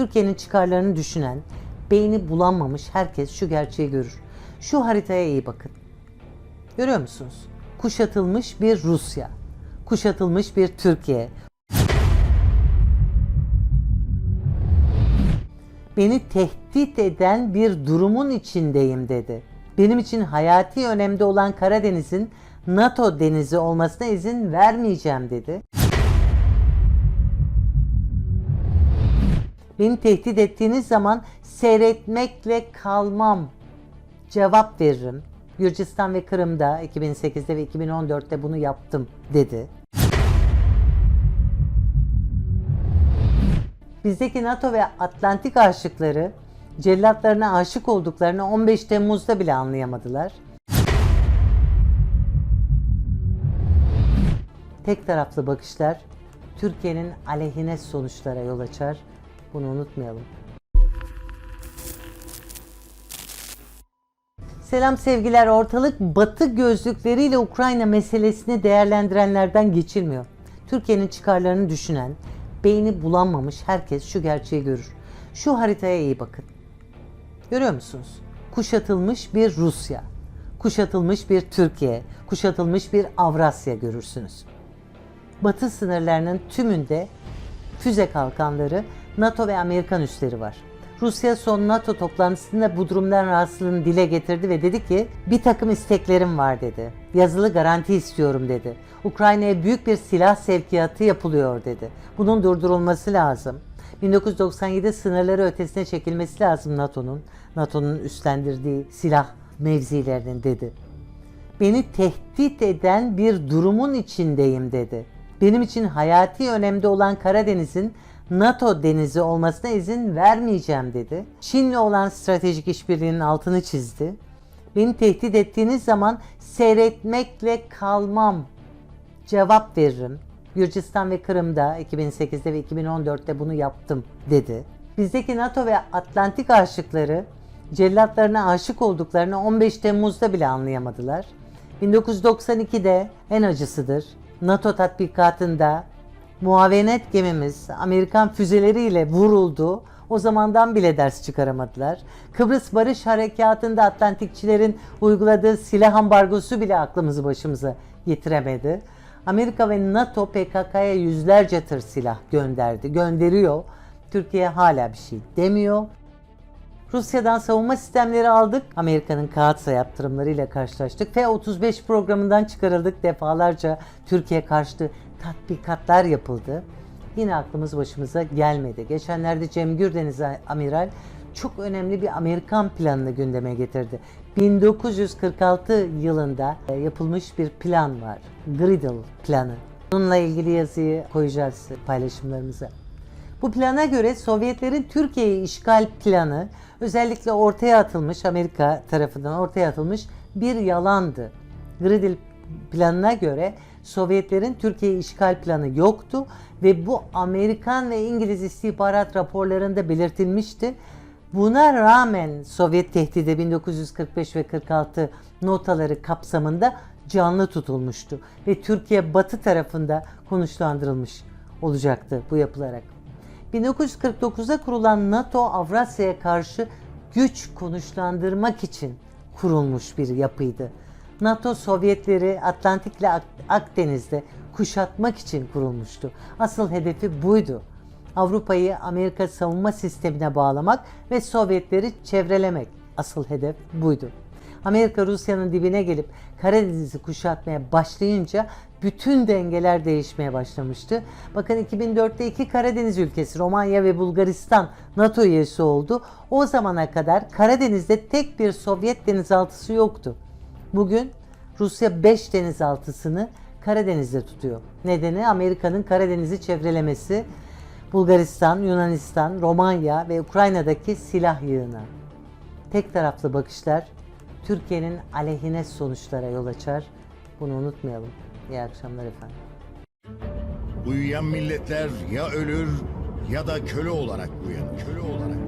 Türkiye'nin çıkarlarını düşünen, beyni bulanmamış herkes şu gerçeği görür. Şu haritaya iyi bakın. Görüyor musunuz? Kuşatılmış bir Rusya, kuşatılmış bir Türkiye. Beni tehdit eden bir durumun içindeyim dedi. Benim için hayati önemde olan Karadeniz'in NATO denizi olmasına izin vermeyeceğim dedi. Beni tehdit ettiğiniz zaman seyretmekle kalmam. Cevap veririm. Gürcistan ve Kırım'da 2008'de ve 2014'te bunu yaptım dedi. Bizdeki NATO ve Atlantik aşıkları cellatlarına aşık olduklarını 15 Temmuz'da bile anlayamadılar. Tek taraflı bakışlar Türkiye'nin aleyhine sonuçlara yol açar. Bunu unutmayalım. Selam sevgiler. Ortalık batı gözlükleriyle Ukrayna meselesini değerlendirenlerden geçilmiyor. Türkiye'nin çıkarlarını düşünen, beyni bulanmamış herkes şu gerçeği görür. Şu haritaya iyi bakın. Görüyor musunuz? Kuşatılmış bir Rusya, kuşatılmış bir Türkiye, kuşatılmış bir Avrasya görürsünüz. Batı sınırlarının tümünde füze kalkanları, NATO ve Amerikan üsleri var. Rusya son NATO toplantısında bu durumdan rahatsızlığını dile getirdi ve dedi ki bir takım isteklerim var dedi. Yazılı garanti istiyorum dedi. Ukrayna'ya büyük bir silah sevkiyatı yapılıyor dedi. Bunun durdurulması lazım. 1997 sınırları ötesine çekilmesi lazım NATO'nun. NATO'nun üstlendirdiği silah mevzilerinin dedi. Beni tehdit eden bir durumun içindeyim dedi. Benim için hayati önemde olan Karadeniz'in NATO denizi olmasına izin vermeyeceğim dedi. Çin'le olan stratejik işbirliğinin altını çizdi. Beni tehdit ettiğiniz zaman seyretmekle kalmam. Cevap veririm. Gürcistan ve Kırım'da 2008'de ve 2014'te bunu yaptım dedi. Bizdeki NATO ve Atlantik aşıkları cellatlarına aşık olduklarını 15 Temmuz'da bile anlayamadılar. 1992'de en acısıdır. NATO tatbikatında muavenet gemimiz Amerikan füzeleriyle vuruldu. O zamandan bile ders çıkaramadılar. Kıbrıs Barış Harekatı'nda Atlantikçilerin uyguladığı silah ambargosu bile aklımızı başımıza getiremedi. Amerika ve NATO PKK'ya yüzlerce tır silah gönderdi, gönderiyor. Türkiye hala bir şey demiyor. Rusya'dan savunma sistemleri aldık. Amerika'nın kağıtsa yaptırımlarıyla karşılaştık. F-35 programından çıkarıldık. Defalarca Türkiye karşıtı tatbikatlar yapıldı. Yine aklımız başımıza gelmedi. Geçenlerde Cem Gürdeniz Amiral çok önemli bir Amerikan planını gündeme getirdi. 1946 yılında e, yapılmış bir plan var. Griddle planı. Bununla ilgili yazıyı koyacağız paylaşımlarımıza. Bu plana göre Sovyetlerin Türkiye'yi işgal planı özellikle ortaya atılmış Amerika tarafından ortaya atılmış bir yalandı. Griddle planına göre Sovyetlerin Türkiye işgal planı yoktu ve bu Amerikan ve İngiliz istihbarat raporlarında belirtilmişti. Buna rağmen Sovyet tehdidi 1945 ve 46 notaları kapsamında canlı tutulmuştu ve Türkiye batı tarafında konuşlandırılmış olacaktı bu yapılarak. 1949'da kurulan NATO Avrasya'ya karşı güç konuşlandırmak için kurulmuş bir yapıydı. NATO Sovyetleri Atlantik ile Akdeniz'de kuşatmak için kurulmuştu. Asıl hedefi buydu. Avrupa'yı Amerika savunma sistemine bağlamak ve Sovyetleri çevrelemek. Asıl hedef buydu. Amerika Rusya'nın dibine gelip Karadeniz'i kuşatmaya başlayınca bütün dengeler değişmeye başlamıştı. Bakın 2004'te iki Karadeniz ülkesi Romanya ve Bulgaristan NATO üyesi oldu. O zamana kadar Karadeniz'de tek bir Sovyet denizaltısı yoktu. Bugün Rusya 5 denizaltısını Karadeniz'de tutuyor. Nedeni Amerika'nın Karadeniz'i çevrelemesi, Bulgaristan, Yunanistan, Romanya ve Ukrayna'daki silah yığını. Tek taraflı bakışlar Türkiye'nin aleyhine sonuçlara yol açar. Bunu unutmayalım. İyi akşamlar efendim. Uyuyan milletler ya ölür ya da köle olarak uyanır. Köle olarak.